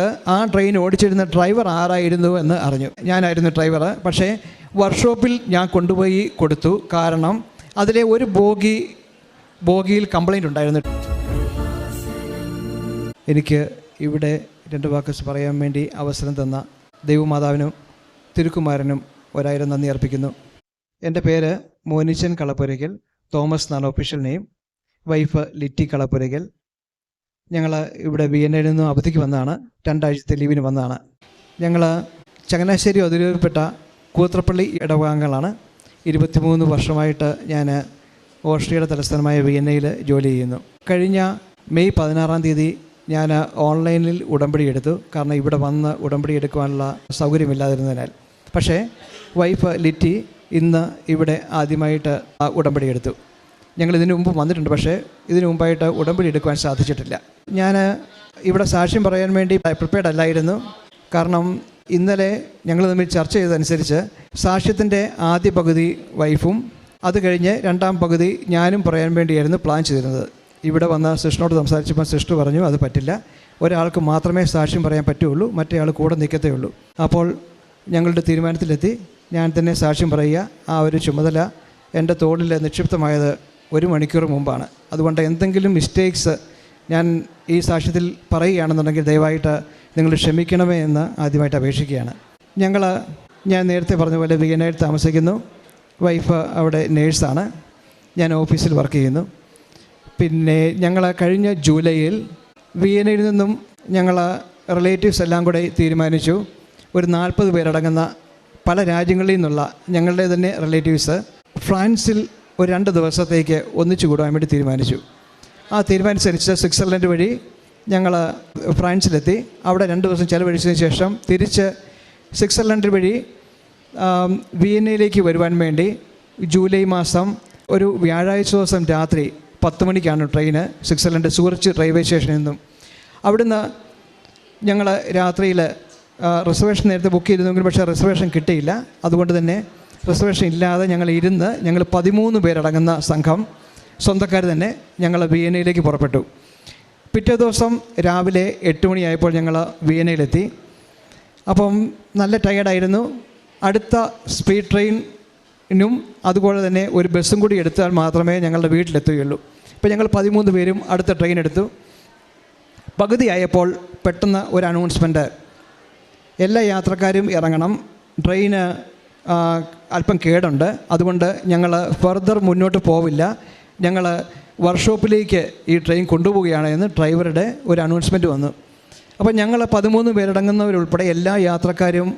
ആ ട്രെയിൻ ഓടിച്ചിരുന്ന ഡ്രൈവർ ആരായിരുന്നു എന്ന് അറിഞ്ഞു. ഞാനായിരുന്നു ഡ്രൈവർ പക്ഷേ വർക്ക്ഷോപ്പിൽ ഞാൻ കൊണ്ടുപോയി കൊടുത്തു. കാരണം അതിലെ ഒരു ബോഗി ബോഗിയിൽ കംപ്ലൈന്റ് ഉണ്ടായിരുന്നു. എനിക്ക് ഇവിടെ രണ്ട് വാക്ക് പറയാൻ വേണ്ടി അവസരം തന്ന ദൈവമാതാവിനും തിരുക്കുമാരനും ഒരായിരം നന്ദി അർപ്പിക്കുന്നു. എന്റെ പേര് മോനിച്ചൻ കളപ്പുരയ്ക്കൽ തോമസ് എന്നാണ് official name wife Litty Kalappurakkal. ഞങ്ങൾ ഇവിടെ ബി എൻ എയിൽ നിന്നും അവധിക്ക് വന്നതാണ്. രണ്ടാഴ്ചത്തെ ലീവിന് വന്നതാണ്. ഞങ്ങൾ ചങ്ങനാശ്ശേരി അതിരൂപപ്പെട്ട കൂത്രപ്പള്ളി ഇടവകാംഗങ്ങളാണ് ഇരുപത്തിമൂന്ന് വർഷമായിട്ട് ഞാൻ ഓസ്ട്രിയയുടെ തലസ്ഥാനമായ എയിൽ ജോലി ചെയ്യുന്നു. കഴിഞ്ഞ മെയ് പതിനാറാം തീയതി ഞാൻ ഓൺലൈനിൽ ഉടമ്പടി എടുത്തു. കാരണം ഇവിടെ വന്ന് ഉടമ്പടി എടുക്കുവാനുള്ള സൗകര്യമില്ലാതിരുന്നതിനാൽ. പക്ഷേ വൈഫ് ലിറ്റി ഇന്ന് ഇവിടെ ആദ്യമായിട്ട് ഉടമ്പടി എടുത്തു. ഞങ്ങൾ ഇതിനു മുമ്പ് വന്നിട്ടുണ്ട് പക്ഷേ ഇതിനു മുമ്പായിട്ട് ഉടമ്പടി എടുക്കുവാൻ സാധിച്ചിട്ടില്ല. ഞാൻ ഇവിടെ സാക്ഷ്യം പറയാൻ വേണ്ടി പ്രിപ്പയർഡ് അല്ലായിരുന്നു. കാരണം ഇന്നലെ ഞങ്ങൾ തമ്മിൽ ചർച്ച ചെയ്തതനുസരിച്ച് സാക്ഷ്യത്തിന്റെ ആദ്യ പകുതി വൈഫും അത് കഴിഞ്ഞ് രണ്ടാം പകുതി ഞാനും പറയാൻ വേണ്ടിയായിരുന്നു പ്ലാൻ ചെയ്തിരുന്നത്. ഇവിടെ വന്ന സിസ്റ്ററിനോട് സംസാരിച്ചപ്പോൾ സിസ്റ്റർ പറഞ്ഞു അത് പറ്റില്ല. ഒരാൾക്ക് മാത്രമേ സാക്ഷ്യം പറയാൻ പറ്റുള്ളൂ മറ്റേ ആൾ കൂടെ നിൽക്കത്തേ ഉള്ളൂ. അപ്പോൾ ഞങ്ങളുടെ തീരുമാനത്തിലെത്തി. ഞാൻ തന്നെ സാക്ഷ്യം പറയുക ആ ഒരു ചുമതല എന്റെ തോളിൽ നിക്ഷിപ്തമായത് ഒരു മണിക്കൂർ മുമ്പാണ്. അതുകൊണ്ട് എന്തെങ്കിലും മിസ്റ്റേക്സ് ഞാൻ ഈ സാക്ഷ്യത്തിൽ പറയുകയാണെന്നുണ്ടെങ്കിൽ ദയവായിട്ട് നിങ്ങൾ ക്ഷമിക്കണമേ എന്ന് ആദ്യമായിട്ട് അപേക്ഷിക്കുകയാണ്. ഞങ്ങൾ ഞാൻ നേരത്തെ പറഞ്ഞ പോലെ വിയനയിൽ താമസിക്കുന്നു. വൈഫ് അവിടെ നേഴ്സാണ് ഞാൻ ഓഫീസിൽ വർക്ക് ചെയ്യുന്നു. പിന്നെ ഞങ്ങൾ കഴിഞ്ഞ ജൂലൈയിൽ വിയനയിൽ നിന്നും ഞങ്ങൾ റിലേറ്റീവ്സ് എല്ലാം കൂടെ തീരുമാനിച്ചു. ഒരു നാൽപ്പത് പേരടങ്ങുന്ന പല രാജ്യങ്ങളിൽ നിന്നുള്ള ഞങ്ങളുടെ തന്നെ റിലേറ്റീവ്സ് ഫ്രാൻസിൽ ഒരു രണ്ട് ദിവസത്തേക്ക് ഒന്നിച്ചു കൂടാൻ വേണ്ടി തീരുമാനിച്ചു. ആ തീരുമാനിച്ചനുസരിച്ച് സ്വിറ്റ്സർലൻഡ് വഴി ഞങ്ങൾ ഫ്രാൻസിലെത്തി. അവിടെ രണ്ട് ദിവസം ചിലവഴിച്ചതിന് ശേഷം തിരിച്ച് സ്വിറ്റ്സർലൻഡ് വഴി വിയന്നയിലേക്ക് വരുവാൻ വേണ്ടി ജൂലൈ മാസം ഒരു വ്യാഴാഴ്ച ദിവസം രാത്രി പത്ത് മണിക്കാണ് ട്രെയിന് സ്വിറ്റ്സർലൻഡ് സൂറിച്ച് റെയിൽവേ സ്റ്റേഷനിൽ നിന്നും. അവിടുന്ന് ഞങ്ങൾ രാത്രിയിൽ റിസർവേഷൻ നേരത്തെ ബുക്ക് ചെയ്തിരുന്നെങ്കിലും പക്ഷേ റിസർവേഷൻ കിട്ടിയില്ല. അതുകൊണ്ട് തന്നെ റിസർവേഷൻ ഇല്ലാതെ ഞങ്ങൾ ഇരുന്ന് ഞങ്ങൾ പതിമൂന്ന് പേരടങ്ങുന്ന സംഘം സ്വന്തക്കാർ തന്നെ ഞങ്ങൾ വിയനയിലേക്ക് പുറപ്പെട്ടു. പിറ്റേ ദിവസം രാവിലെ എട്ട് മണിയായപ്പോൾ ഞങ്ങൾ വിയനയിലെത്തി അപ്പം നല്ല ടയേർഡായിരുന്നു അടുത്ത സ്പീഡ് ട്രെയിനും അതുപോലെ തന്നെ ഒരു ബസ്സും കൂടി എടുത്താൽ മാത്രമേ ഞങ്ങളുടെ വീട്ടിലെത്തുകയുള്ളൂ. ഇപ്പോൾ ഞങ്ങൾ പതിമൂന്ന് പേരും അടുത്ത ട്രെയിൻ എടുത്തു. പകുതിയായപ്പോൾ പെട്ടെന്ന് ഒരു അനൗൺസ്മെന്റ് എല്ലാ യാത്രക്കാരും ഇറങ്ങണം. ട്രെയിന് അല്പം കേടുണ്ട്. അതുകൊണ്ട് ഞങ്ങൾ ഫർദർ മുന്നോട്ട് പോവില്ല. ഞങ്ങൾ വർക്ക്ഷോപ്പിലേക്ക് ഈ ട്രെയിൻ കൊണ്ടുപോവുകയാണ് എന്ന് ഡ്രൈവറുടെ ഒരു അനൗൺസ്മെന്റ് വന്നു. അപ്പോൾ ഞങ്ങൾ പതിമൂന്ന് പേരടങ്ങുന്നവരുൾപ്പെടെ എല്ലാ യാത്രക്കാരും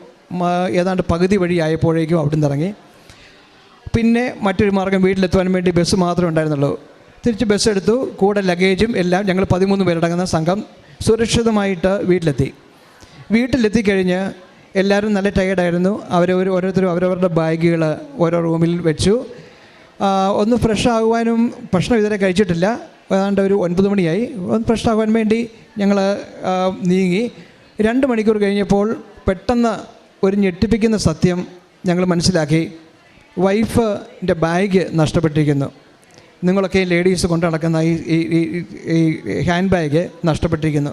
ഏതാണ്ട് പകുതി വഴിയായപ്പോഴേക്കും അവിടെ നിന്ന് ഇറങ്ങി. പിന്നെ മറ്റൊരു മാർഗം വീട്ടിലെത്തുവാൻ വേണ്ടി ബസ് മാത്രമേ ഉണ്ടായിരുന്നുള്ളൂ. തിരിച്ച് ബസ് എടുത്തു കൂടെ ലഗേജും എല്ലാം ഞങ്ങൾ പതിമൂന്ന് പേരടങ്ങുന്ന സംഘം സുരക്ഷിതമായിട്ട് വീട്ടിലെത്തി. വീട്ടിലെത്തിക്കഴിഞ്ഞ് എല്ലാവരും നല്ല ടയേർഡായിരുന്നു അവർ ഓരോരുത്തരും അവരവരുടെ ബാഗുകൾ ഓരോ റൂമിൽ വെച്ചു ഒന്ന് ഫ്രഷ് ആകുവാനും ഭക്ഷണം ഇതുവരെ കഴിച്ചിട്ടില്ല ഏതാണ്ട് ഒരു ഒൻപത് മണിയായി ഒന്ന് ഫ്രഷ് ആകുവാൻ വേണ്ടി ഞങ്ങൾ നീങ്ങി രണ്ട് മണിക്കൂർ കഴിഞ്ഞപ്പോൾ പെട്ടെന്ന് ഒരു ഞെട്ടിപ്പിക്കുന്ന സത്യം ഞങ്ങൾ മനസ്സിലാക്കി വൈഫിന്റെ ബാഗ് നഷ്ടപ്പെട്ടിരിക്കുന്നു നിങ്ങളൊക്കെ ലേഡീസ് കൊണ്ട് നടക്കുന്ന ഈ ഈ ഹാൻഡ് ബാഗ് നഷ്ടപ്പെട്ടിരിക്കുന്നു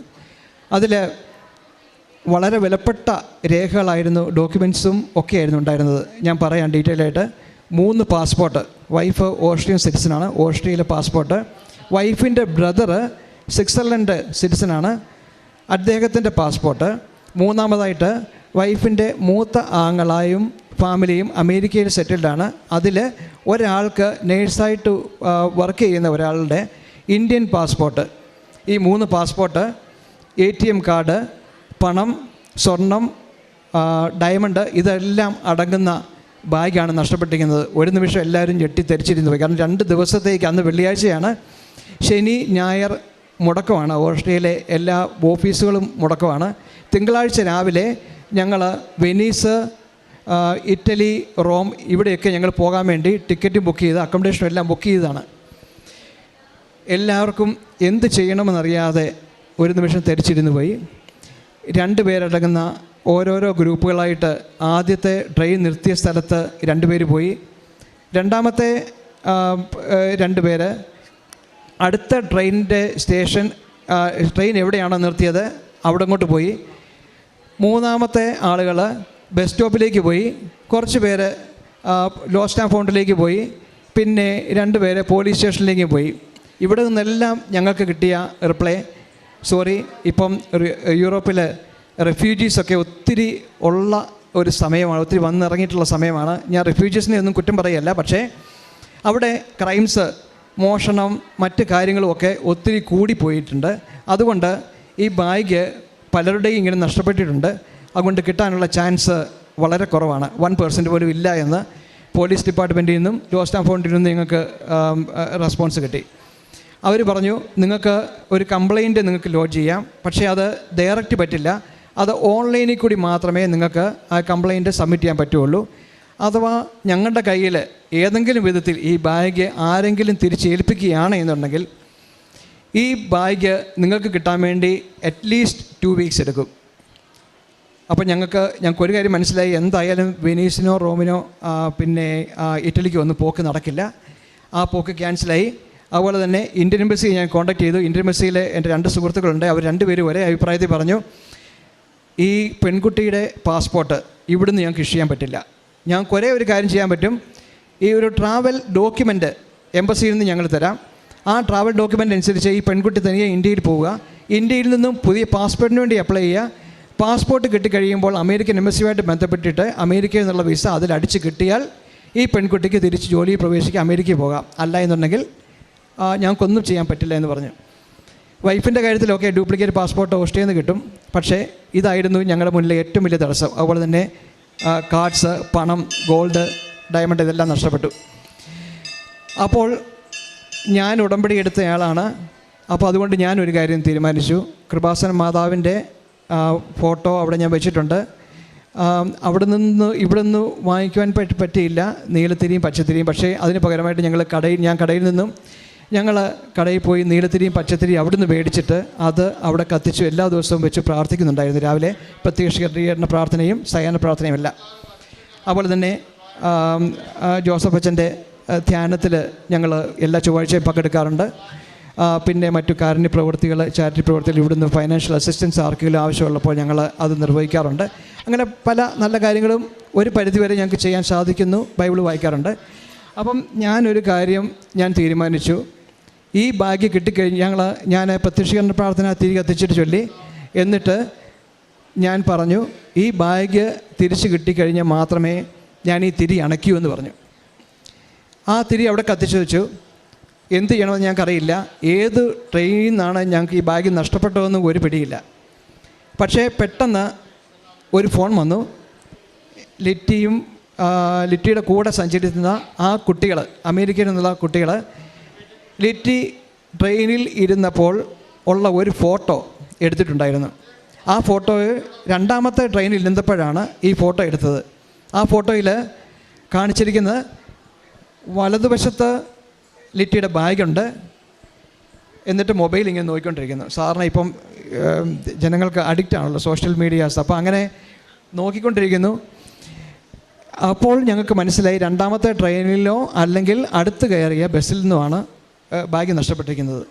അതിൽ വളരെ വിലപ്പെട്ട രേഖകളായിരുന്നു ഡോക്യുമെൻസും ഒക്കെ ആയിരുന്നു ഉണ്ടായിരുന്നത്. ഞാൻ പറയാം ഡീറ്റെയിൽ ആയിട്ട്. മൂന്ന് പാസ്പോർട്ട് വൈഫ് ഓസ്ട്രിയൻ സിറ്റിസനാണ് ഓസ്ട്രിയയിലെ പാസ്പോർട്ട് വൈഫിന്റെ ബ്രദറ് സ്വിറ്റ്സർലൻഡ് സിറ്റിസനാണ് അദ്ദേഹത്തിന്റെ പാസ്പോർട്ട് മൂന്നാമതായിട്ട് വൈഫിന്റെ മൂത്ത ആങ്ങളായും ഫാമിലിയും അമേരിക്കയിൽ സെറ്റിൽഡാണ് അതിൽ ഒരാൾക്ക് നേഴ്സായിട്ട് വർക്ക് ചെയ്യുന്ന ഒരാളുടെ ഇന്ത്യൻ പാസ്പോർട്ട് ഈ മൂന്ന് പാസ്പോർട്ട് എം കാർഡ് പണം സ്വർണം ഡയമണ്ട് ഇതെല്ലാം അടങ്ങുന്ന ബാഗാണ് നഷ്ടപ്പെട്ടിരിക്കുന്നത്. ഒരു നിമിഷം എല്ലാവരും ഞെട്ടിത്തെരിച്ചിരുന്നു പോയി. കാരണം രണ്ട് ദിവസത്തേക്ക് അന്ന് വെള്ളിയാഴ്ചയാണ്. ശനി ഞായർ മുടക്കമാണ്. ഓസ്ട്രേലിയയിലെ എല്ലാ ഓഫീസുകളും മുടക്കമാണ്. തിങ്കളാഴ്ച രാവിലെ ഞങ്ങൾ വെനീസ് ഇറ്റലി റോം ഇവിടെയൊക്കെ ഞങ്ങൾ പോകാൻ വേണ്ടി ടിക്കറ്റ് ബുക്ക് ചെയ്ത് അക്കോമഡേഷനും എല്ലാം ബുക്ക് ചെയ്തതാണ്. എല്ലാവർക്കും എന്ത് ചെയ്യണമെന്നറിയാതെ ഒരു നിമിഷം തിരിച്ചിരുന്നു പോയി. രണ്ട് പേരടങ്ങുന്ന ഓരോരോ ഗ്രൂപ്പുകളായിട്ട് ആദ്യത്തെ ട്രെയിൻ നിർത്തിയ സ്ഥലത്ത് രണ്ടുപേർ പോയി. രണ്ടാമത്തെ രണ്ട് പേര്. അടുത്ത ട്രെയിനിന്റെ സ്റ്റേഷൻ ട്രെയിൻ എവിടെയാണോ നിർത്തിയത് അവിടെ അങ്ങോട്ട് പോയി. മൂന്നാമത്തെ ആളുകൾ ബസ് സ്റ്റോപ്പിലേക്ക് പോയി. കുറച്ച് പേര് ആൻഡ് ഫൗണ്ടിലേക്ക് പോയി. പിന്നെ രണ്ട് പേര് പോലീസ് സ്റ്റേഷനിലേക്ക് പോയി. ഇവിടെ നിന്നെല്ലാം ഞങ്ങൾക്ക് കിട്ടിയ റിപ്ലൈ. സോറി ഇപ്പം യൂറോപ്പിൽ റെഫ്യൂജീസൊക്കെ ഒത്തിരി ഉള്ള ഒരു സമയമാണ് ഒത്തിരി വന്നിറങ്ങിയിട്ടുള്ള സമയമാണ്. ഞാൻ റെഫ്യൂജീസിനെ ഒന്നും കുറ്റം പറയല്ല പക്ഷേ അവിടെ ക്രൈംസ് മോഷണം മറ്റ് കാര്യങ്ങളുമൊക്കെ ഒത്തിരി കൂടിപ്പോയിട്ടുണ്ട്. അതുകൊണ്ട് ഈ ബാഗ് പലരുടെയും ഇങ്ങനെ നഷ്ടപ്പെട്ടിട്ടുണ്ട്. അതുകൊണ്ട് കിട്ടാനുള്ള ചാൻസ് വളരെ കുറവാണ്. വൺ പേഴ്സന്റ് പോലും ഇല്ല എന്ന് പോലീസ് ഡിപ്പാർട്ട്മെന്റിൽ നിന്നും ലോസ്റ്റ് ഫൗണ്ടിൽ നിന്നും ഞങ്ങൾക്ക് റെസ്പോൺസ് കിട്ടി. അവർ പറഞ്ഞു നിങ്ങൾക്ക് ഒരു കംപ്ലൈന്റ് നിങ്ങൾക്ക് ലോഡ് ചെയ്യാം പക്ഷേ അത് ഡയറക്റ്റ് പറ്റില്ല. അത് ഓൺലൈനിൽ കൂടി മാത്രമേ നിങ്ങൾക്ക് ആ കംപ്ലൈന്റ് സബ്മിറ്റ് ചെയ്യാൻ പറ്റുള്ളൂ. അഥവാ ഞങ്ങളുടെ കയ്യിൽ ഏതെങ്കിലും വിധത്തിൽ ഈ ബാഗ് ആരെങ്കിലും തിരിച്ചേൽപ്പിക്കുകയാണ് എന്നുണ്ടെങ്കിൽ ഈ ബാഗ് നിങ്ങൾക്ക് കിട്ടാൻ വേണ്ടി അറ്റ്ലീസ്റ്റ് ടു വീക്സ് എടുക്കും. അപ്പോൾ ഞങ്ങൾക്ക് ഞങ്ങൾക്ക് ഒരു കാര്യം മനസ്സിലായി. എന്തായാലും വെനീസിനോ റോമിനോ പിന്നെ ഇറ്റലിക്കോ ഒന്നും പോക്ക് നടക്കില്ല. ആ പോക്ക് ക്യാൻസലായി അതുപോലെ തന്നെ ഇന്ത്യൻ എംബസി ഞാൻ കോൺടാക്ട് ചെയ്തു. ഇന്ത്യൻ എംബസിയിലെ എന്റെ രണ്ട് സുഹൃത്തുക്കളുണ്ട്. അവർ രണ്ടുപേരും ഒരേ അഭിപ്രായത്തിൽ പറഞ്ഞു ഈ പെൺകുട്ടിയുടെ പാസ്പോർട്ട് ഇവിടുന്ന് ഞങ്ങൾക്ക് ഇഷ്യൂ ചെയ്യാൻ പറ്റില്ല. ഞങ്ങൾക്ക് ഒരേ ഒരു കാര്യം ചെയ്യാൻ പറ്റും. ഈ ഒരു ട്രാവൽ ഡോക്യുമെന്റ് എംബസിയിൽ നിന്ന് ഞങ്ങൾ തരാം. ആ ട്രാവൽ ഡോക്യുമെന്റ് അനുസരിച്ച് ഈ പെൺകുട്ടി തനിയെ ഇന്ത്യയിൽ പോവുക. ഇന്ത്യയിൽ നിന്നും പുതിയ പാസ്പോർട്ടിന് വേണ്ടി അപ്ലൈ ചെയ്യുക. പാസ്പോർട്ട് കിട്ടിക്കഴിയുമ്പോൾ അമേരിക്കൻ എംബസിയുമായിട്ട് ബന്ധപ്പെട്ടിട്ട് അമേരിക്കയിൽ നിന്നുള്ള വിസ അതിൽ അടിച്ച് കിട്ടിയാൽ ഈ പെൺകുട്ടിക്ക് തിരിച്ച് ജോലിയിൽ പ്രവേശിക്കുക അമേരിക്കയിൽ പോകാം. അല്ല എന്നുണ്ടെങ്കിൽ ഞങ്ങൾക്കൊന്നും ചെയ്യാൻ പറ്റില്ല എന്ന് പറഞ്ഞു. വൈഫിന്റെ കാര്യത്തിലൊക്കെ ഡ്യൂപ്ലിക്കേറ്റ് പാസ്പോർട്ട് ഓസ്ട്രിയയിൽ കിട്ടും. പക്ഷേ ഇതായിരുന്നു ഞങ്ങളുടെ മുന്നിലെ ഏറ്റവും വലിയ തടസ്സം. അതുപോലെ തന്നെ കാർഡ്സ് പണം ഗോൾഡ് ഡയമണ്ട് ഇതെല്ലാം നഷ്ടപ്പെട്ടു. അപ്പോൾ ഞാൻ ഉടമ്പടി എടുത്തയാളാണ്. അപ്പോൾ അതുകൊണ്ട് ഞാൻ ഒരു കാര്യം തീരുമാനിച്ചു. കൃപാസന മാതാവിന്റെ ഫോട്ടോ അവിടെ ഞാൻ വെച്ചിട്ടുണ്ട്. അവിടെ നിന്ന് ഇവിടെ നിന്ന് വാങ്ങിക്കുവാൻ പറ്റി പറ്റിയില്ല. നീലത്തിരിയും പച്ചത്തിരിയും. പക്ഷേ അതിന് പകരമായിട്ട് ഞങ്ങൾ കടയിൽ ഞാൻ കടയിൽ നിന്നും ഞങ്ങൾ കടയിൽ പോയി നീലത്തിരിയും പച്ചത്തിരിയും അവിടുന്ന് മേടിച്ചിട്ട് അത് അവിടെ കത്തിച്ചു എല്ലാ ദിവസവും വെച്ച് പ്രാർത്ഥിക്കുന്നുണ്ടായിരുന്നു. രാവിലെ പ്രത്യക്ഷീകരണ പ്രാർത്ഥനയും സയാന പ്രാർത്ഥനയും എല്ലാം അതുപോലെ തന്നെ ജോസഫ് അച്ഛന്റെ ധ്യാനത്തിൽ ഞങ്ങൾ എല്ലാ ചൊവ്വാഴ്ചയും പങ്കെടുക്കാറുണ്ട്. പിന്നെ മറ്റു കാരുണ്യ പ്രവൃത്തികൾ ചാരിറ്റി പ്രവൃത്തികൾ ഇവിടുന്ന് ഫൈനാൻഷ്യൽ അസിസ്റ്റൻസ് ആർക്കെങ്കിലും ആവശ്യമുള്ളപ്പോൾ ഞങ്ങൾ അത് നിർവഹിക്കാറുണ്ട്. അങ്ങനെ പല നല്ല കാര്യങ്ങളും ഒരു പരിധിവരെ ഞങ്ങൾക്ക് ചെയ്യാൻ സാധിക്കുന്നു ബൈബിൾ വായിക്കാറുണ്ട്. അപ്പം ഞാനൊരു കാര്യം ഞാൻ തീരുമാനിച്ചു. ഈ ബാഗ് കിട്ടിക്കഴിഞ്ഞ് ഞങ്ങൾ ഞാൻ പ്രത്യക്ഷീകരണ പ്രാർത്ഥന തിരികെ എത്തിച്ചിട്ട് ചൊല്ലി. എന്നിട്ട് ഞാൻ പറഞ്ഞു ഈ ബാഗ് തിരിച്ച് കിട്ടിക്കഴിഞ്ഞാൽ മാത്രമേ ഞാൻ ഈ തിരി അണയ്ക്കൂ എന്ന് പറഞ്ഞു. ആ തിരി അവിടെ കത്തിച്ചു വെച്ചു. എന്ത് ചെയ്യണമെന്ന് ഞങ്ങൾക്കറിയില്ല. ഏത് ട്രെയിനിൽ നിന്നാണ് ഞങ്ങൾക്ക് ഈ ബാഗ് നഷ്ടപ്പെട്ടതെന്ന് ഒരു പിടിയില്ല. പക്ഷേ പെട്ടെന്ന് ഒരു ഫോൺ വന്നു. ലിറ്റിയും ലിറ്റിയുടെ കൂടെ സഞ്ചരിക്കുന്ന ആ കുട്ടികൾ അമേരിക്കയിൽ നിന്നുള്ള കുട്ടികൾ ലിറ്റി ട്രെയിനിൽ ഇരുന്നപ്പോൾ ഉള്ള ഒരു ഫോട്ടോ എടുത്തിട്ടുണ്ടായിരുന്നു. ആ ഫോട്ടോ രണ്ടാമത്തെ ട്രെയിനിൽ ഇരുന്നപ്പോഴാണ് ഈ ഫോട്ടോ എടുത്തത്. ആ ഫോട്ടോയിൽ കാണിച്ചിരിക്കുന്നത് വലതുവശത്ത് ലിറ്റിയുടെ ബാഗുണ്ട്. എന്നിട്ട് മൊബൈൽ ഇങ്ങനെ നോക്കിക്കൊണ്ടിരിക്കുന്നു. സാറിന് ഇപ്പം ജനങ്ങൾക്ക് അഡിക്റ്റ് ആണല്ലോ സോഷ്യൽ മീഡിയാസ് അപ്പോൾ അങ്ങനെ നോക്കിക്കൊണ്ടിരിക്കുന്നു. അപ്പോൾ ഞങ്ങൾക്ക് മനസ്സിലായി രണ്ടാമത്തെ ട്രെയിനിലോ അല്ലെങ്കിൽ അടുത്ത് കയറിയ ബസ്സിൽ നിന്നുമാണ് ബാഗ് നഷ്ടപ്പെട്ടിരിക്കുന്നത്.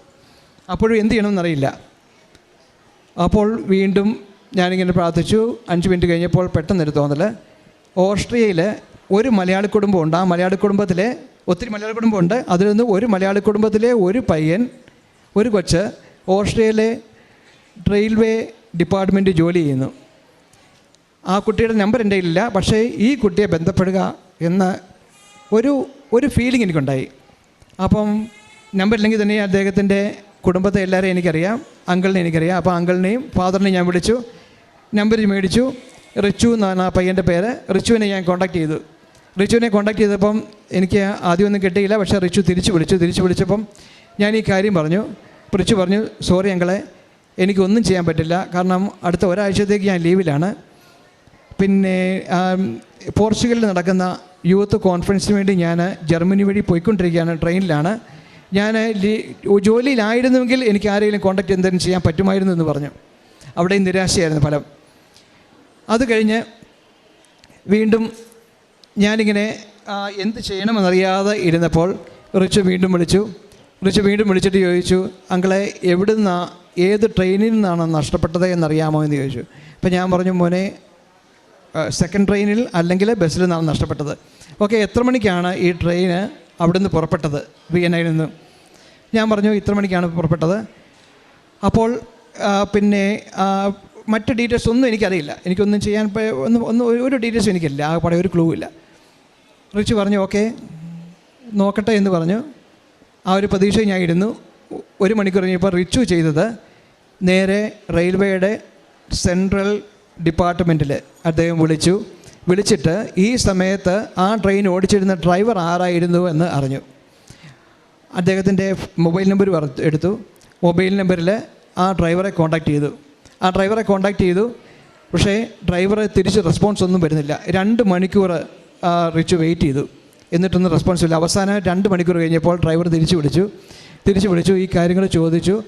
അപ്പോഴും എന്ത് ചെയ്യണമെന്നറിയില്ല. അപ്പോൾ വീണ്ടും ഞാനിങ്ങനെ പ്രാർത്ഥിച്ചു. അഞ്ച് മിനിറ്റ് കഴിഞ്ഞപ്പോൾ പെട്ടെന്നൊരു തോന്നൽ ഓസ്ട്രിയയിൽ ഒരു മലയാളി കുടുംബമുണ്ട്. ആ മലയാളി കുടുംബത്തിലെ ഒത്തിരി മലയാളി കുടുംബമുണ്ട്. അതിൽ നിന്ന് ഒരു മലയാളി കുടുംബത്തിലെ ഒരു പയ്യൻ ഒരു കൊച്ച് ഓസ്ട്രിയയിലെ റെയിൽവേ ഡിപ്പാർട്ട്മെന്റ് ജോലി ചെയ്യുന്നു. ആ കുട്ടിയുടെ നമ്പർ എന്റെ ഇല്ല പക്ഷേ ഈ കുട്ടിയെ ബന്ധപ്പെടുക എന്ന ഒരു ഒരു ഫീലിംഗ് എനിക്കുണ്ടായി. അപ്പം നമ്പർ ഇല്ലെങ്കിൽ തന്നെ അദ്ദേഹത്തിന്റെ കുടുംബത്തെ എല്ലാവരെയും എനിക്കറിയാം അങ്കിളിനെ എനിക്കറിയാം. അപ്പോൾ അങ്കിളിനെയും ഫാദറിനെയും ഞാൻ വിളിച്ചു. നമ്പർ മേടിച്ചു. റിച്ചു എന്നാണ് ആ പയ്യന്റെ പേര്. റിച്ചുവിനെ ഞാൻ കോൺടാക്ട് ചെയ്തു. റിച്ചുവിനെ കോൺടാക്ട് ചെയ്തപ്പം എനിക്ക് ആദ്യമൊന്നും കിട്ടിയില്ല. പക്ഷേ റിച്ചു തിരിച്ചു വിളിച്ചു. തിരിച്ചു വിളിച്ചപ്പം ഞാൻ ഈ കാര്യം പറഞ്ഞു. റിച്ചു പറഞ്ഞു സോറി അങ്കളെ എനിക്കൊന്നും ചെയ്യാൻ പറ്റില്ല. കാരണം അടുത്ത ഒരാഴ്ചത്തേക്ക് ഞാൻ ലീവിലാണ്. പിന്നെ പോർച്ചുഗലിൽ നടക്കുന്ന യൂത്ത് കോൺഫറൻസിന് വേണ്ടി ഞാൻ ജർമ്മനി വഴി പോയിക്കൊണ്ടിരിക്കുകയാണ് ട്രെയിനിലാണ്. ഞാൻ ജോലിയിലായിരുന്നുവെങ്കിൽ എനിക്ക് ആരെങ്കിലും കോൺടാക്റ്റ് എന്തെങ്കിലും ചെയ്യാൻ പറ്റുമായിരുന്നു എന്ന് പറഞ്ഞു. അവിടെയും നിരാശയായിരുന്നു ഫലം. അത് കഴിഞ്ഞ് വീണ്ടും ഞാനിങ്ങനെ എന്ത് ചെയ്യണമെന്നറിയാതെ ഇരുന്നപ്പോൾ റിച്ചു വീണ്ടും വിളിച്ചു. റിച്ചു വീണ്ടും വിളിച്ചിട്ട് ചോദിച്ചു അങ്കളെ എവിടെ നിന്നാണ് ഏത് ട്രെയിനിൽ നിന്നാണ് നഷ്ടപ്പെട്ടത് എന്നറിയാമോ എന്ന് ചോദിച്ചു. അപ്പം ഞാൻ പറഞ്ഞു മോനെ സെക്കൻഡ് ട്രെയിനിൽ അല്ലെങ്കിൽ ബസ്സിൽ നിന്നാണ് നഷ്ടപ്പെട്ടത്. ഓക്കെ എത്ര മണിക്കാണ് ഈ ട്രെയിന് അവിടെ നിന്ന് പുറപ്പെട്ടത്? വിയന്നയിൽ നിന്ന്. ഞാൻ പറഞ്ഞു ഇത്ര മണിക്കാണ് പുറപ്പെട്ടത്. അപ്പോൾ പിന്നെ മറ്റ് ഡീറ്റെയിൽസ് ഒന്നും എനിക്കറിയില്ല. എനിക്കൊന്നും ചെയ്യാൻ ഒന്ന് ഒന്നും ഒരു ഡീറ്റെയിൽസും എനിക്കില്ല. ആ പടം ഒരു ക്ലൂ ഇല്ല. റിച്ച് പറഞ്ഞു ഓക്കെ നോക്കട്ടെ എന്ന് പറഞ്ഞു. ആ ഒരു പ്രതീക്ഷ ഞാൻ ഇരുന്നു ഒരു മണിക്കൂർ കഴിഞ്ഞപ്പോൾ റിച്ചു ചെയ്തത് നേരെ റെയിൽവേയുടെ സെൻട്രൽ ഡിപ്പാർട്ട്മെന്റിൽ അദ്ദേഹം വിളിച്ചു. വിളിച്ചിട്ട് ഈ സമയത്ത് ആ ട്രെയിൻ ഓടിച്ചിരുന്ന ഡ്രൈവർ ആരായിരുന്നു എന്ന് അറിഞ്ഞു. അദ്ദേഹത്തിന്റെ മൊബൈൽ നമ്പർ എടുത്തു. മൊബൈൽ നമ്പറിൽ ആ ഡ്രൈവറെ കോൺടാക്റ്റ് ചെയ്തു. ആ ഡ്രൈവറെ കോൺടാക്റ്റ് ചെയ്തു. പക്ഷേ ഡ്രൈവറെ തിരിച്ച് റെസ്പോൺസ് ഒന്നും വരുന്നില്ല. രണ്ട് മണിക്കൂർ റിച്ച് വെയിറ്റ് ചെയ്തു. എന്നിട്ടൊന്നും റെസ്പോൺസ് ഇല്ല. അവസാനം രണ്ട് മണിക്കൂർ കഴിഞ്ഞപ്പോൾ ഡ്രൈവർ തിരിച്ചു വിളിച്ചു. തിരിച്ചു വിളിച്ചു ഈ കാര്യങ്ങൾ ചോദിച്ചു.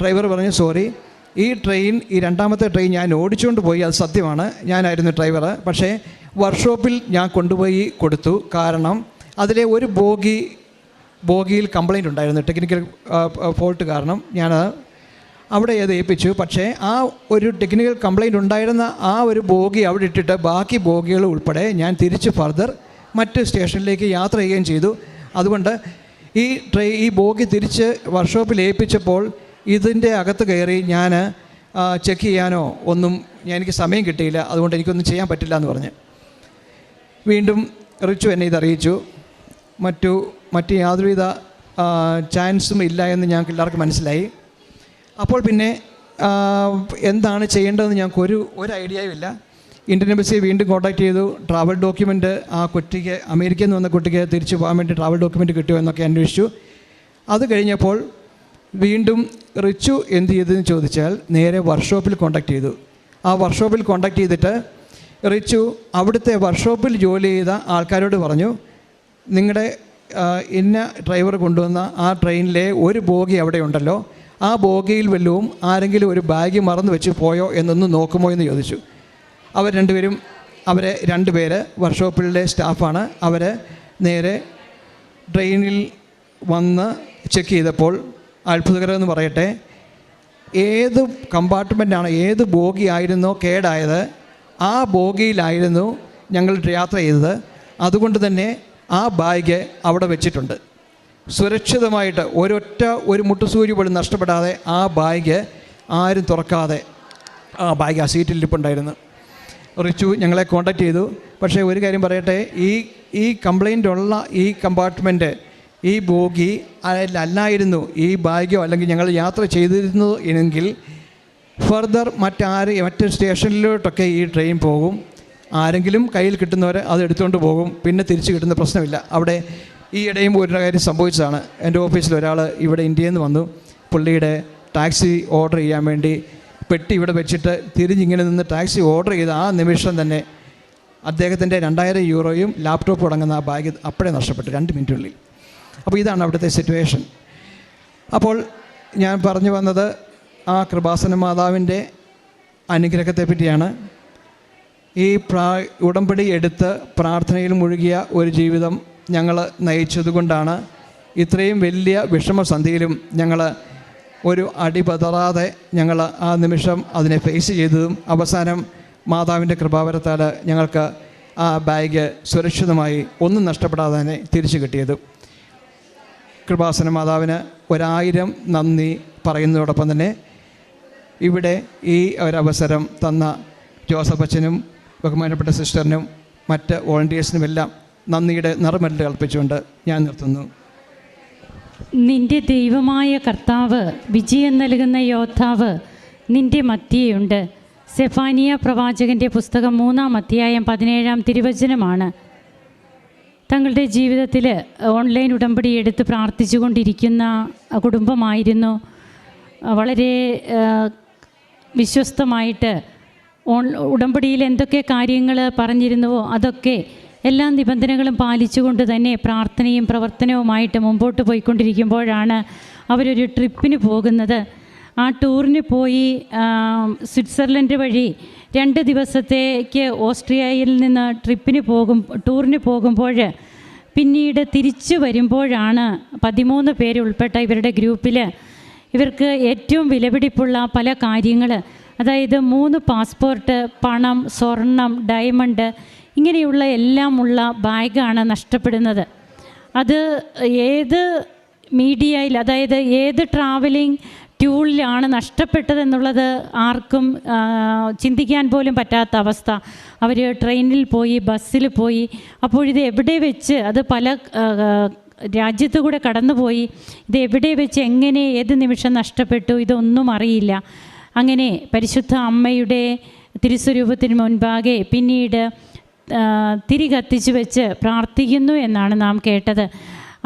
ഡ്രൈവർ പറഞ്ഞു സോറി ഈ ട്രെയിൻ ഈ രണ്ടാമത്തെ ട്രെയിൻ ഞാൻ ഓടിച്ചുകൊണ്ട് പോയി. അത് സത്യമാണ്. ഞാനായിരുന്നു ഡ്രൈവർ. പക്ഷേ വർക്ക്ഷോപ്പിൽ ഞാൻ കൊണ്ടുപോയി കൊടുത്തു. കാരണം അതിലെ ഒരു ബോഗി ബോഗിയിൽ കംപ്ലൈന്റ് ഉണ്ടായിരുന്നു ടെക്നിക്കൽ ഫോൾട്ട് കാരണം. ഞാൻ അവിടെ അത് ഏൽപ്പിച്ചു. പക്ഷേ ആ ഒരു ടെക്നിക്കൽ കംപ്ലൈന്റ് ഉണ്ടായിരുന്ന ആ ഒരു ബോഗി അവിടെ ഇട്ടിട്ട് ബാക്കി ബോഗികൾ ഉൾപ്പെടെ ഞാൻ തിരിച്ച് ഫർദർ മറ്റ് സ്റ്റേഷനിലേക്ക് യാത്ര ചെയ്യുകയും ചെയ്തു. അതുകൊണ്ട് ഈ ട്രെയിൻ ഈ ബോഗി തിരിച്ച് വർക്ക്ഷോപ്പിൽ ഏൽപ്പിച്ചപ്പോൾ ഇതിന്റെ അകത്ത് കയറി ഞാൻ ചെക്ക് ചെയ്യാനോ ഒന്നും എനിക്ക് സമയം കിട്ടിയില്ല. അതുകൊണ്ട് എനിക്കൊന്നും ചെയ്യാൻ പറ്റില്ല എന്ന് പറഞ്ഞ്. വീണ്ടും റിച്ചു എന്നെ ഇത് അറിയിച്ചു മറ്റു മറ്റ് യാതൊരുവിധ ചാൻസും ഇല്ല എന്ന് ഞങ്ങൾക്ക് എല്ലാവർക്കും മനസ്സിലായി. അപ്പോൾ പിന്നെ എന്താണ് ചെയ്യേണ്ടതെന്ന് ഞങ്ങൾക്ക് ഒരു ഒരു ഐഡിയയും ഇല്ല. ഇന്ത്യൻ എംബസിയെ വീണ്ടും കോൺടാക്ട് ചെയ്തു. ട്രാവൽ ഡോക്യുമെന്റ് ആ കുട്ടിക്ക് അമേരിക്കയിൽ നിന്ന് വന്ന കുട്ടിക്ക് തിരിച്ചു പോകാൻ വേണ്ടി ട്രാവൽ ഡോക്യുമെന്റ് കിട്ടുമോ എന്നൊക്കെ അന്വേഷിച്ചു. അത് കഴിഞ്ഞപ്പോൾ വീണ്ടും റിച്ചു എന്ത് ചെയ്തെന്ന് ചോദിച്ചാൽ നേരെ വർക്ക്ഷോപ്പിൽ കോൺടാക്ട് ചെയ്തു. ആ വർക്ക്ഷോപ്പിൽ കോൺടാക്ട് ചെയ്തിട്ട് റിച്ചു അവിടുത്തെ വർക്ക്ഷോപ്പിൽ ജോലി ചെയ്ത ആൾക്കാരോട് പറഞ്ഞു നിങ്ങളുടെ ഇന്ന ഡ്രൈവർ കൊണ്ടുവന്ന ആ ട്രെയിനിലെ ഒരു ബോഗി അവിടെ ഉണ്ടല്ലോ. ആ ബോഗിയിൽ വല്ലതും ആരെങ്കിലും ഒരു ബാഗ് മറന്നു വെച്ച് പോയോ എന്നൊന്ന് നോക്കുമോ എന്ന് ചോദിച്ചു. അവർ രണ്ടുപേരും അവരെ രണ്ടുപേര് വർക്ക്ഷോപ്പിലെ സ്റ്റാഫാണ്. അവർ നേരെ ട്രെയിനിൽ വന്ന് ചെക്ക് ചെയ്തപ്പോൾ അത്ഭുതകരം എന്ന് പറയട്ടെ ഏത് കമ്പാർട്ട്മെന്റാണ് ഏത് ബോഗി ആയിരുന്നോ കേടായത് ആ ബോഗിയിലായിരുന്നു ഞങ്ങൾ യാത്ര ചെയ്തത്. അതുകൊണ്ട് തന്നെ ആ ബാഗ് അവിടെ വെച്ചിട്ടുണ്ട്. സുരക്ഷിതമായിട്ട് ഒരൊറ്റ ഒരു മുട്ടുസൂരി പോലും നഷ്ടപ്പെടാതെ ആ ബാഗ് ആരും തുറക്കാതെ ആ ബാഗ് ആ സീറ്റിൽ ഇരിപ്പുണ്ടായിരുന്നു. റിച്ചു ഞങ്ങളെ കോണ്ടാക്ട് ചെയ്തു. പക്ഷേ ഒരു കാര്യം പറയട്ടെ ഈ ഈ കംപ്ലൈന്റ് ഉള്ള ഈ കമ്പാർട്ട്മെന്റ് ഈ ബോഗി അല്ലായിരുന്നു ഈ ബാഗോ അല്ലെങ്കിൽ ഞങ്ങൾ യാത്ര ചെയ്തിരുന്നു എങ്കിൽ ഫർദർ മറ്റാര് മറ്റ് സ്റ്റേഷനിലോട്ടൊക്കെ ഈ ട്രെയിൻ പോകും. ആരെങ്കിലും കയ്യിൽ കിട്ടുന്നവർ അത് എടുത്തുകൊണ്ട് പോകും. പിന്നെ തിരിച്ച് കിട്ടുന്ന പ്രശ്നമില്ല. അവിടെ ഈ ഇടയും ഒരു കാര്യം സംഭവിച്ചതാണ്. എന്റെ ഓഫീസിൽ ഒരാൾ ഇവിടെ ഇന്ത്യയിൽ നിന്ന് വന്നു. പുള്ളിയുടെ ടാക്സി ഓർഡർ ചെയ്യാൻ വേണ്ടി പെട്ടി ഇവിടെ വെച്ചിട്ട് തിരിഞ്ഞിങ്ങനെ നിന്ന് ടാക്സി ഓർഡർ ചെയ്ത ആ നിമിഷം തന്നെ അദ്ദേഹത്തിന്റെ രണ്ടായിരം യൂറോയും ലാപ്ടോപ്പ് അടങ്ങുന്ന ആ ബാഗ് അപ്പോഴേ നഷ്ടപ്പെട്ടു. രണ്ട് മിനിറ്റിനുള്ളിൽ. അപ്പോൾ ഇതാണ് അവിടുത്തെ സിറ്റുവേഷൻ അപ്പോൾ ഞാൻ പറഞ്ഞു വന്നത് ആ കൃപാസന മാതാവിന്റെ അനുഗ്രഹത്തെ പറ്റിയാണ് ഈ പ്രാ ഉടമ്പടി എടുത്ത് പ്രാർത്ഥനയിൽ മുഴുകിയ ഒരു ജീവിതം ഞങ്ങൾ നയിച്ചതുകൊണ്ടാണ് ഇത്രയും വലിയ വിഷമസന്ധിയിലും ഞങ്ങൾ ഒരു അടി പതറാതെ ഞങ്ങൾ ആ നിമിഷം അതിനെ ഫേസ് ചെയ്തതും അവസാനം മാതാവിന്റെ കൃപാവരത്താൽ ഞങ്ങൾക്ക് ആ ബാഗ് സുരക്ഷിതമായി ഒന്നും നഷ്ടപ്പെടാതെ തന്നെ തിരിച്ചു കിട്ടിയതും. കൃപാസന മാതാവിന് ഒരായിരം നന്ദി പറയുന്നതോടൊപ്പം തന്നെ ഇവിടെ ഈ ഒരവസരം തന്ന ജോസഫ് അച്ഛനും ബഹുമാനപ്പെട്ട സിസ്റ്ററിനും മറ്റ് വോളണ്ടിയേഴ്സിനുമെല്ലാം നന്ദിയുടെ നിറമെല്ലാം കൽപ്പിച്ചുകൊണ്ട് ഞാൻ നിർത്തുന്നു. നിന്റെ ദൈവമായ കർത്താവ് വിജയം നൽകുന്ന യോദ്ധാവ് നിന്റെ മധ്യയുണ്ട്. സെഫാനിയ പ്രവാചകന്റെ പുസ്തകം മൂന്നാം അധ്യായം പതിനേഴാം തിരുവചനമാണ്. തങ്ങളുടെ ജീവിതത്തിൽ ഓൺലൈൻ ഉടമ്പടി എടുത്ത് പ്രാർത്ഥിച്ചുകൊണ്ടിരിക്കുന്ന കുടുംബമായിരുന്നു. വളരെ വിശ്വസ്തമായിട്ട് ഓൺ ഉടമ്പടിയിൽ എന്തൊക്കെ കാര്യങ്ങൾ പറഞ്ഞിരുന്നുവോ അതൊക്കെ എല്ലാ നിബന്ധനകളും പാലിച്ചുകൊണ്ട് തന്നെ പ്രാർത്ഥനയും പ്രവർത്തനവുമായിട്ട് മുമ്പോട്ട് പോയിക്കൊണ്ടിരിക്കുമ്പോഴാണ് അവരൊരു ട്രിപ്പിന് പോകുന്നത്. ആ ടൂറിന് പോയി സ്വിറ്റ്സർലൻഡ് വഴി രണ്ട് ദിവസത്തേക്ക് ഓസ്ട്രിയയിൽ നിന്ന് ട്രിപ്പിന് പോകും ടൂറിന് പോകുമ്പോൾ പിന്നീട് തിരിച്ചു വരുമ്പോഴാണ് പതിമൂന്ന് പേരുൾപ്പെട്ട ഇവരുടെ ഗ്രൂപ്പിൽ ഇവർക്ക് ഏറ്റവും വിലപിടിപ്പുള്ള പല കാര്യങ്ങൾ അതായത് മൂന്ന് പാസ്പോർട്ട് പണം സ്വർണം ഡയമണ്ട് ഇങ്ങനെയുള്ള എല്ലാമുള്ള ബാഗാണ് നഷ്ടപ്പെടുന്നത്. അത് ഏത് മീഡിയയിൽ അതായത് ഏത് ട്രാവലിംഗ് ട്യൂളിലാണ് നഷ്ടപ്പെട്ടതെന്നുള്ളത് ആർക്കും ചിന്തിക്കാൻ പോലും പറ്റാത്ത അവസ്ഥ. അവർ ട്രെയിനിൽ പോയി ബസ്സിൽ പോയി അപ്പോഴിത് എവിടെ വെച്ച് അത് പല രാജ്യത്തു കൂടെ കടന്നുപോയി ഇത് എവിടെ വെച്ച് എങ്ങനെ ഏത് നിമിഷം നഷ്ടപ്പെട്ടു ഇതൊന്നും അറിയില്ല. അങ്ങനെ പരിശുദ്ധ അമ്മയുടെ തിരുസ്വരൂപത്തിന് മുൻപാകെ പിന്നീട് തിരി കത്തിച്ചു വെച്ച് പ്രാർത്ഥിക്കുന്നു എന്നാണ് നാം കേട്ടത്.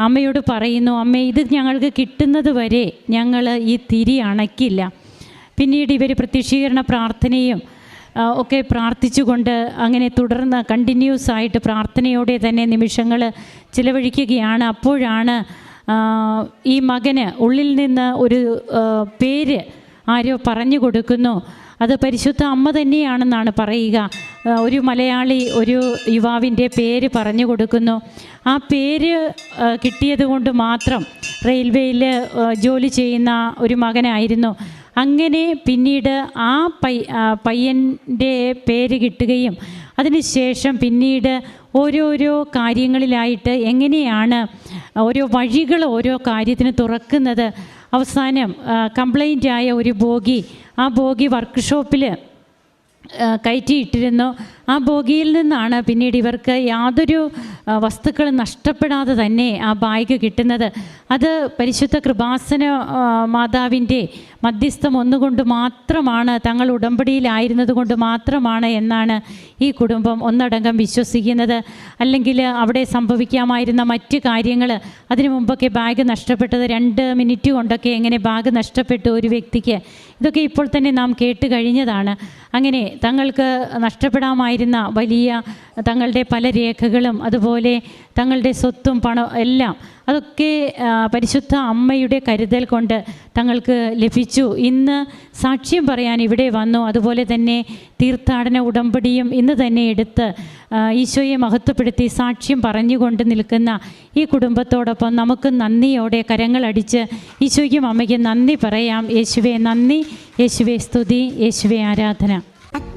അമ്മയോട് പറയുന്നു അമ്മ ഇത് ഞങ്ങൾക്ക് കിട്ടുന്നത് വരെ ഞങ്ങൾ ഈ തിരി അണക്കില്ല പിന്നീട് ഇവർ പ്രത്യക്ഷീകരണ പ്രാർത്ഥനയും ഒക്കെ പ്രാർത്ഥിച്ചുകൊണ്ട് അങ്ങനെ തുടർന്ന് കണ്ടിന്യൂസ് ആയിട്ട് പ്രാർത്ഥനയോടെ തന്നെ നിമിഷങ്ങൾ ചിലവഴിക്കുകയാണ്. അപ്പോഴാണ് ഈ മകന് ഉള്ളിൽ നിന്ന് ഒരു പേര് ആരോ പറഞ്ഞു കൊടുക്കുന്നു. അത് പരിശുദ്ധ അമ്മ തന്നെയാണെന്നാണ് പറയുക. ഒരു മലയാളി ഒരു യുവാവിന്റെ പേര് പറഞ്ഞു കൊടുക്കുന്നു. ആ പേര് കിട്ടിയത് കൊണ്ട് മാത്രം റെയിൽവേയിൽ ജോലി ചെയ്യുന്ന ഒരു മകനായിരുന്നു. അങ്ങനെ പിന്നീട് ആ പയ്യന്റെ പേര് കിട്ടുകയും അതിനുശേഷം പിന്നീട് ഓരോരോ കാര്യങ്ങളിലായിട്ട് എങ്ങനെയാണ് ഓരോ വഴികൾ ഓരോ കാര്യത്തിന് തുറക്കുന്നത്. അവസാനം കംപ്ലൈന്റായ ഒരു ബോഗി ആ ബോഗി വർക്ക്ഷോപ്പിൽ കയറ്റിയിട്ടിരുന്നു. ആ ബോഗിയിൽ നിന്നാണ് പിന്നീട് ഇവർക്ക് യാതൊരു വസ്തുക്കളും നഷ്ടപ്പെടാതെ തന്നെ ആ ബാഗ് കിട്ടുന്നത്. അത് പരിശുദ്ധ കൃപാസന മാതാവിന്റെ മധ്യസ്ഥം ഒന്നുകൊണ്ട് മാത്രമാണ് തങ്ങൾ ഉടമ്പടിയിലായിരുന്നത് കൊണ്ട് മാത്രമാണ് എന്നാണ് ഈ കുടുംബം ഒന്നടങ്കം വിശ്വസിക്കുന്നത്. അല്ലെങ്കിൽ അവിടെ സംഭവിക്കാമായിരുന്ന മറ്റ് കാര്യങ്ങൾ അതിനു മുമ്പൊക്കെ ബാഗ് നഷ്ടപ്പെട്ടത് രണ്ട് മിനിറ്റ് കൊണ്ടൊക്കെ എങ്ങനെ ബാഗ് നഷ്ടപ്പെട്ടു ഒരു വ്യക്തിക്ക്? ഇതൊക്കെ ഇപ്പോൾ തന്നെ നാം കേട്ട് കഴിഞ്ഞതാണ്. അങ്ങനെ തങ്ങൾക്ക് നഷ്ടപ്പെടാമായിരുന്ന വലിയ തങ്ങളുടെ പല രേഖകളും അതുപോലെ തങ്ങളുടെ സ്വത്തും പണം എല്ലാം അതൊക്കെ പരിശുദ്ധ അമ്മയുടെ കരുതൽ കൊണ്ട് തങ്ങൾക്ക് ലഭിച്ചു. ഇന്ന് സാക്ഷ്യം പറയാൻ ഇവിടെ വന്നു. അതുപോലെ തന്നെ തീർത്ഥാടന ഉടമ്പടിയും ഇന്ന് തന്നെ എടുത്ത് ഈശോയെ മഹത്വപ്പെടുത്തി സാക്ഷ്യം പറഞ്ഞുകൊണ്ട് നിൽക്കുന്ന ഈ കുടുംബത്തോടൊപ്പം നമുക്ക് നന്ദിയോടെ കരങ്ങളടിച്ച് ഈശോയ്ക്കും അമ്മയ്ക്കും നന്ദി പറയാം. യേശുവെ നന്ദി. യേശുവെ സ്തുതി. യേശുവെ ആരാധന.